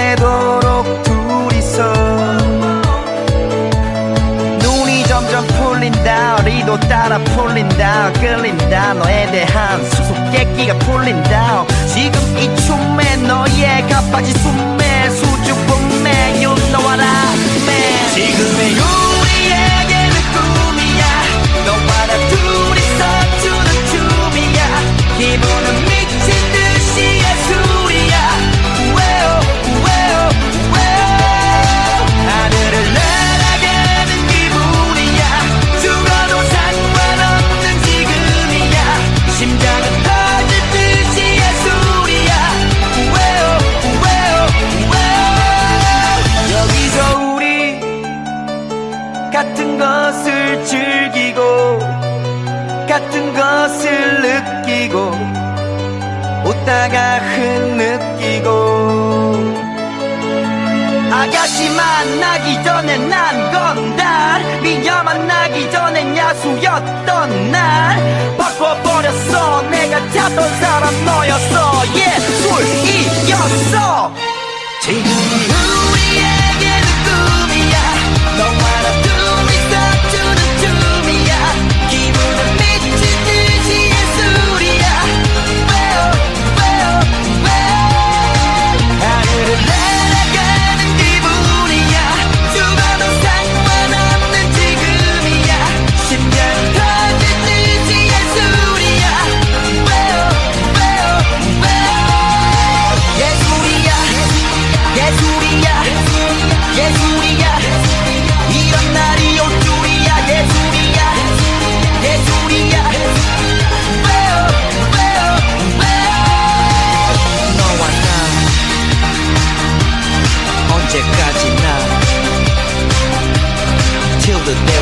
새도록 둘이서 눈이 점점 풀린다 어리도 따라 풀린다 끌린다. 너에 대한 수수께끼가 풀린다. 지금 이 춤에 너의 가빠지 숨 같은 것을 느끼고 웃다가 흐느끼고 아가씨 만나기 전에 난 건달 미녀 만나기 전엔 야수였던 날. 바꿔버렸어. 내가 찾던 사람 너였어. 예술이었어. 지금 the day